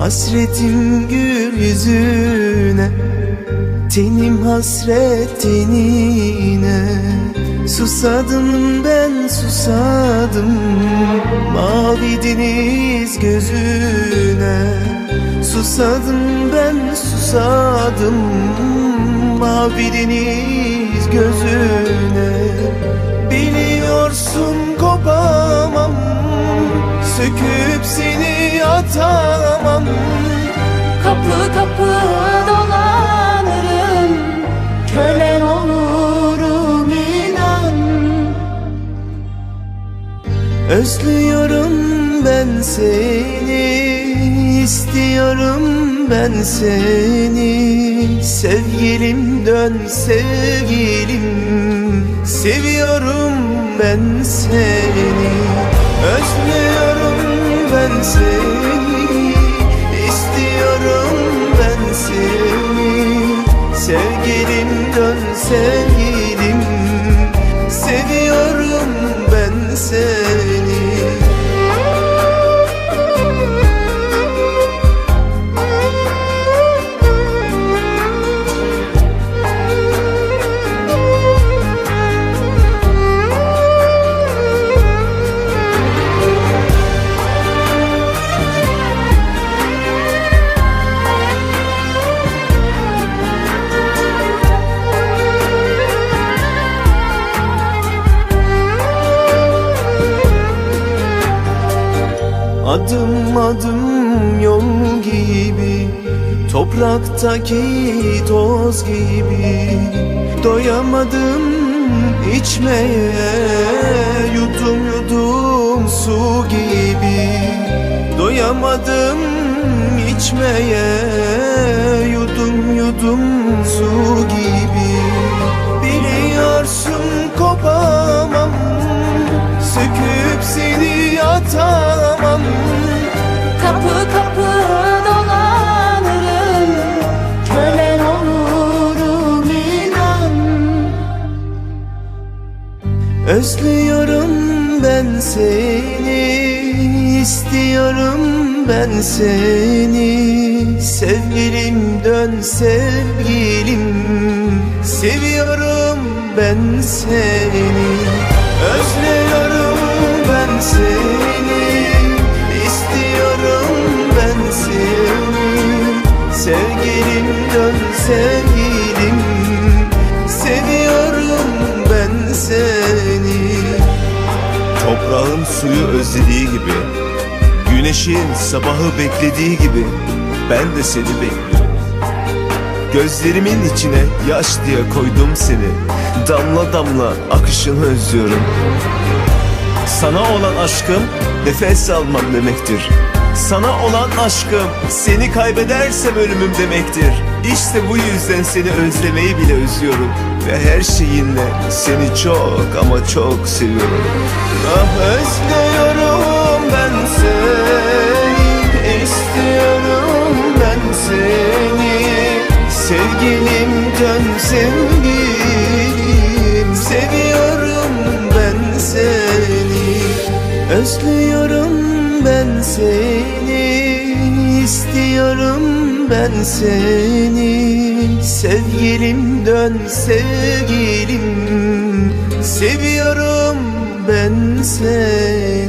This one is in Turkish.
Hasretim gül yüzüne Tenim hasret tenine Susadım ben susadım Mavi deniz gözüne. Susadım ben susadım Mavi deniz gözüne. Biliyorsun kopamam Söküp seni atamam Kapı kapı dolanırım Kölen olurum inan. Özlüyorum ben seni istiyorum ben seni. Sevgilim dön sevgilim Seviyorum ben seni. Özlüyorum ben seni dön Adım adım yol gibi Topraktaki toz gibi. Doyamadım içmeye Yudum yudum su gibi. Doyamadım içmeye Yudum yudum su gibi Özlüyorum ben seni istiyorum ben seni. Sevgilim dön sevgilim Seviyorum ben seni. Özlüyorum ben seni istiyorum ben seni. Sevgilim dön sevgilim Toprağın suyu özlediği gibi Güneşin sabahı beklediği gibi Ben de seni bekliyorum. Gözlerimin içine yaş diye koydum seni Damla damla akışını özlüyorum. Sana olan aşkım nefes almam demektir. Sana olan aşkım seni kaybedersem ölümüm demektir İşte bu yüzden seni özlemeyi bile özlüyorum. Ve her şeyinle seni çok ama çok seviyorum. Ah özlüyorum ben seni. İstiyorum ben seni. Sevgilim dön sevgilim. Seviyorum ben seni. Özlüyorum ben seni. İstiyorum ben seni. Sevgilim dön sevgilim. Seviyorum ben seni